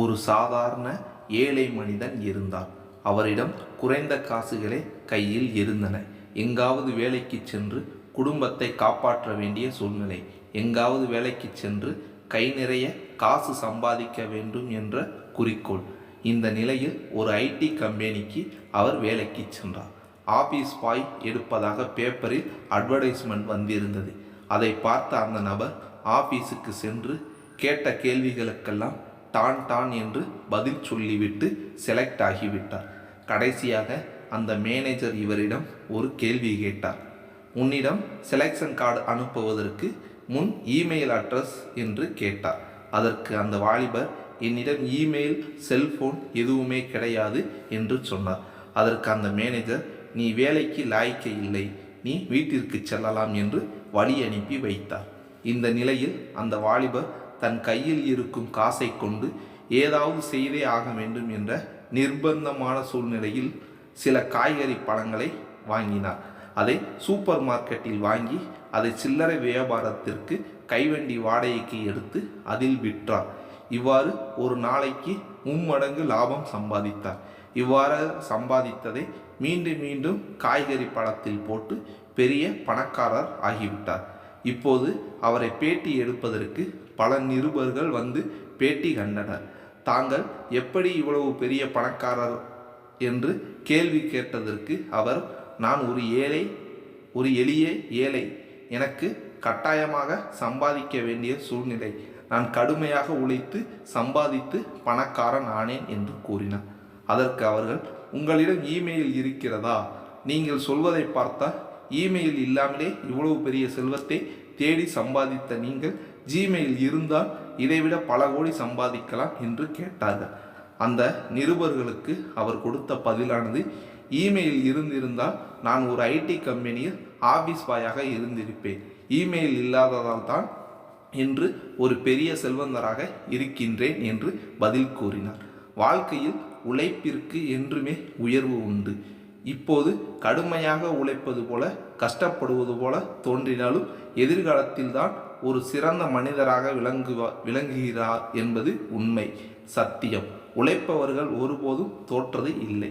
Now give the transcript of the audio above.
ஒரு சாதாரண ஏழை மனிதன் இருந்தார் அவரிடம் குறைந்த காசுகளே கையில் இருந்தன. எங்காவது வேலைக்கு சென்று குடும்பத்தை காப்பாற்ற வேண்டிய சூழ்நிலை. எங்காவது வேலைக்கு சென்று கை நிறைய காசு சம்பாதிக்க வேண்டும் என்ற குறிக்கோள். இந்த நிலையில் ஒரு ஐடி கம்பெனிக்கு அவர் வேலைக்கு சென்றார். ஆபீஸ் பாய் எடுப்பதாக பேப்பரில் அட்வர்டைஸ்மெண்ட் வந்திருந்தது. அதை பார்த்த அந்த நபர் ஆபீஸுக்கு சென்று கேட்ட கேள்விகளுக்கெல்லாம் டான் டான் என்று பதில் சொல்லிவிட்டு செலக்ட் ஆகிவிட்டார். கடைசியாக அந்த மேனேஜர் இவரிடம் ஒரு கேள்வி கேட்டார். உன்னிடம் செலெக்ஷன் கார்டு அனுப்புவதற்கு முன் இமெயில் அட்ரஸ் என்று கேட்டார். அதற்கு அந்த வாலிபர் என்னிடம் இமெயில் செல்போன் எதுவுமே கிடையாது என்று சொன்னார். அதற்கு அந்த மேனேஜர் நீ வேலைக்கு லாய்க்க இல்லை. நீ வீட்டிற்கு செல்லலாம் என்று வழி அனுப்பி வைத்தார். இந்த நிலையில் அந்த வாலிபர் தன் கையில் இருக்கும் காசை கொண்டு ஏதாவது செய்தே ஆக வேண்டும் என்ற நிர்பந்தமான சூழ்நிலையில் சில காய்கறி பழங்களை வாங்கினார். அதை சூப்பர் மார்க்கெட்டில் வாங்கி அதை சில்லறை வியாபாரத்திற்கு கைவண்டி வாடகைக்கு எடுத்து அதில் விற்றார். இவ்வாறு ஒரு நாளைக்கு மும்மடங்கு லாபம் சம்பாதித்தார். இவ்வாறு சம்பாதித்ததை மீண்டும் மீண்டும் காய்கறி பழத்தில் போட்டு பெரிய பணக்காரர் ஆகிவிட்டார். இப்போது அவரை பேட்டி எடுப்பதற்கு பல நிருபர்கள் வந்து பேட்டி கண்டனர். தாங்கள் எப்படி இவ்வளவு பெரிய பணக்காரர் என்று கேள்வி கேட்டதற்கு அவர் நான் ஒரு ஏழை ஒரு எளிய ஏழை. எனக்கு கட்டாயமாக சம்பாதிக்க வேண்டிய சூழ்நிலை. நான் கடுமையாக உழைத்து சம்பாதித்து பணக்காரன் ஆனேன் என்று கூறினார். அதற்கு அவர்கள் உங்களிடம் இமெயில் இருக்கிறதா? நீங்கள் சொல்வதை பார்த்தால் இமெயில் இல்லாமலே இவ்வளவு பெரிய செல்வத்தை தேடி சம்பாதித்த நீங்கள் ஜிமெயில் இருந்தால் இதைவிட பல கோடி சம்பாதிக்கலாம் என்று கேட்டார்கள். அந்த நிருபர்களுக்கு அவர் கொடுத்த பதிலானது இமெயில் இருந்திருந்தால் நான் ஒரு ஐடி கம்பெனியில் ஆபீஸ் பாயாக இருந்திருப்பேன். இமெயில் இல்லாததால் தான் இன்று ஒரு பெரிய செல்வந்தராக இருக்கின்றேன் என்று பதில் கூறினார். வாழ்க்கையில் உழைப்பிற்கு என்றுமே உயர்வு உண்டு. இப்போது கடுமையாக உழைப்பது போல கஷ்டப்படுவது போல தோன்றினாலும் எதிர்காலத்தில்தான் ஒரு சிறந்த மனிதராக விளங்குவா விளங்குகிறார் என்பது உண்மை சத்தியம். உழைப்பவர்கள் ஒருபோதும் தோற்றது இல்லை.